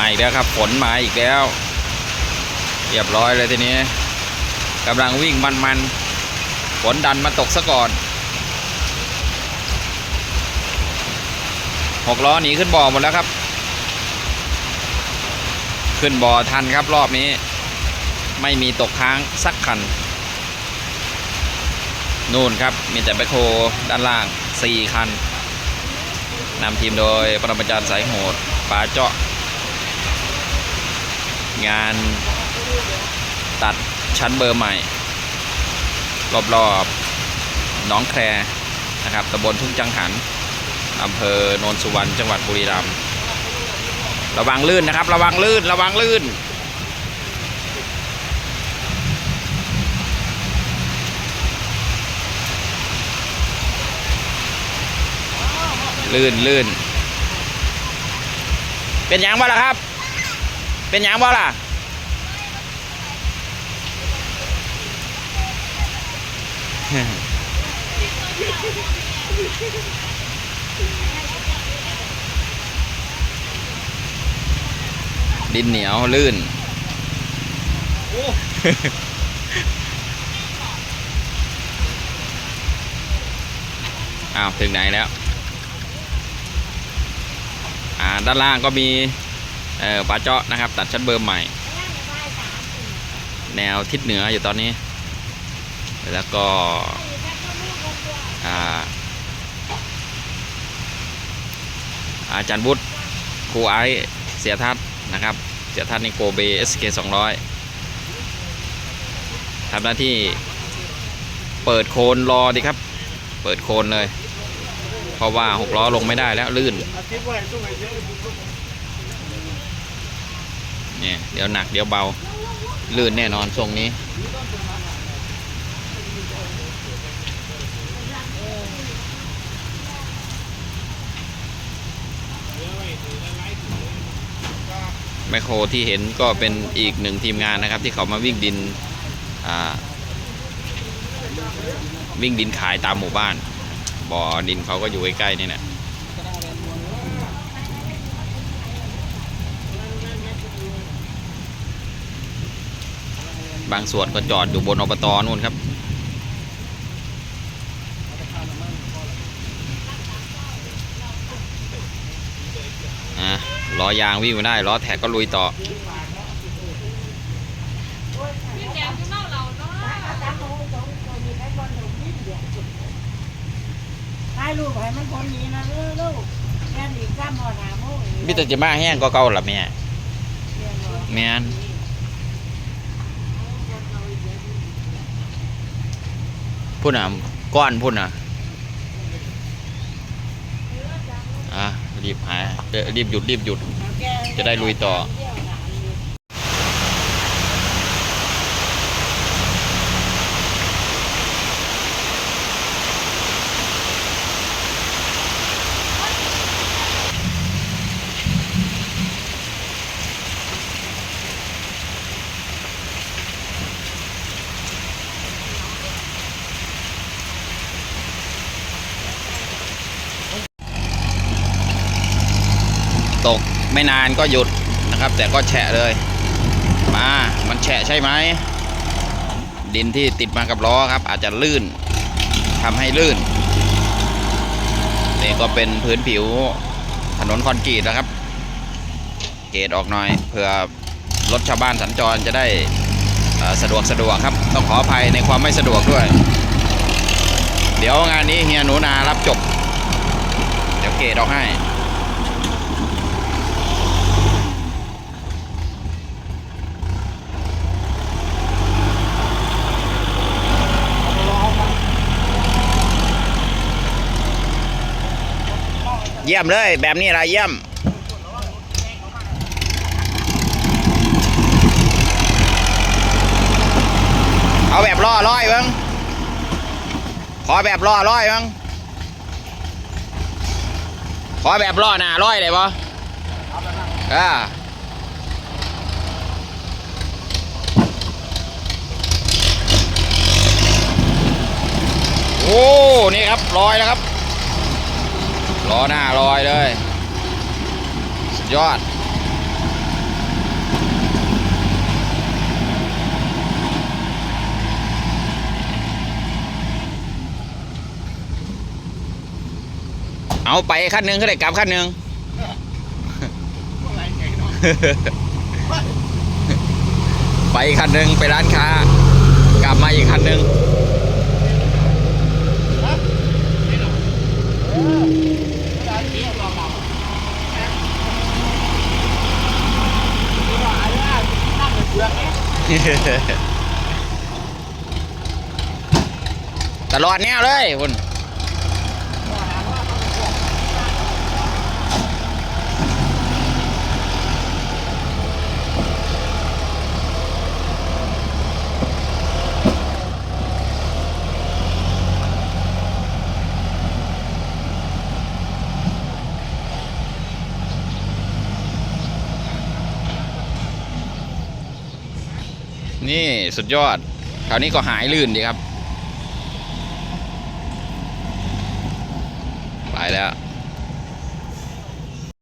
มาอีกแล้วครับฝนมาอีกแล้ว เรียบร้อยเลยทีนี้กำลังวิ่งมันๆฝนดันมาตกซะก่อนหกล้อหนีขึ้นบ่อหมดแล้วครับ ขึ้นบ่อทันครับรอบนี้ ไม่มีตกค้างสักคัน นู่นครับมีแต่แบคโฮด้านล่าง 4 คันนำทีมโดยปรมาจารย์สายโหดป๋าเจาะ งานตัดชั้นเบอร์ใหม่ รอบๆหน้องแครนะครับตำบลทุ่งจังหันอำเภอโนนสุวรรณจังหวัดบุรีรัมย์ระวังลื่นนะครับ ระวังลื่นระวังลื่น ลื่นลื่นเป็นยังบ่ล่ะครับ เป็นยังบ่ล่ะ ดินเหนียวลื่น อ้าว ถึงไหนแล้ว อ่า ด้านล่างก็มี เอ่อปลาเจาะนะครับ ตัดชั้นเบอร์ใหม่ แนวทิศเหนืออยู่ตอนนี้ แล้วก็อาอาจารย์วุฒิครูไอซ์เสียทัศนะครับ เสียทัศน์ในโกเบ SK 200ทำหน้าที่เปิดโคนรอดีครับ เปิดโคนเลย เพราะว่าหกล้อลงไม่ได้แล้วลื่น เนี่ยเดี๋ยวหนักเดี๋ยวเบา ลื่นแน่นอนทรงนี้ แมคโครที่เห็นก็เป็นอีกหนึ่งทีมงานนะครับ ที่เขามาวิ่งดินวิ่งดินขายตามหมู่บ้าน บ่อดินเขาก็อยู่ใกล้ๆนี่แหละ บางส่วนก็จอดอยู่บนอบตนู่นครับ อะล้อยางวิ่งไม่ได้ล้อแท็กก็ลุยต่อถ่ายรูปให้มันคนนี้นะเออลูกแค่นี้ซ้ำหอหาโมงมิตรจะมาแห้งก็เก่าละแม่ แม่น พุ่นอะก้อนพุ่นอะอะรีบหาเอ่อรีบหยุดรีบหยุด จะได้ลุยต่อ ตกไม่นานก็หยุดนะครับ แต่ก็แฉะเลย มา มันแฉะใช่ไหม ดินที่ติดมากับล้อครับ อาจจะลื่นทำให้ลื่น นี่ก็เป็นพื้นผิวถนนคอนกรีตนะครับ เกตออกหน่อยเผื่อรถชาวบ้านสัญจรจะได้สะดวกสะดวกครับ ต้องขออภัยในความไม่สะดวกด้วย เดี๋ยวงานนี้เฮียหนูนารับจบ เดี๋ยวเกตออกให้ เยี่ยมเลย แบบนี้ละเยี่ยมเอาแบบล่อร้อยเบ้งขอแบบล่อร้อยเบ้งขอแบบล่อหน้าร้อยเลยปะอ่าโอ้ นี่ครับร้อยแล้วครับ ล้อหน้าลอยเลยสุดยอด เอาไปขั้นหนึ่งก็ได้กลับขั้นหนึ่งไปคันหนึ่งไปร้านค้า กลับมาอีกคันหนึ่ง ตลอดแนวเลยคุณ นี่สุดยอดคราวนี้ก็หายลื่นดีครับ ไปแล้ว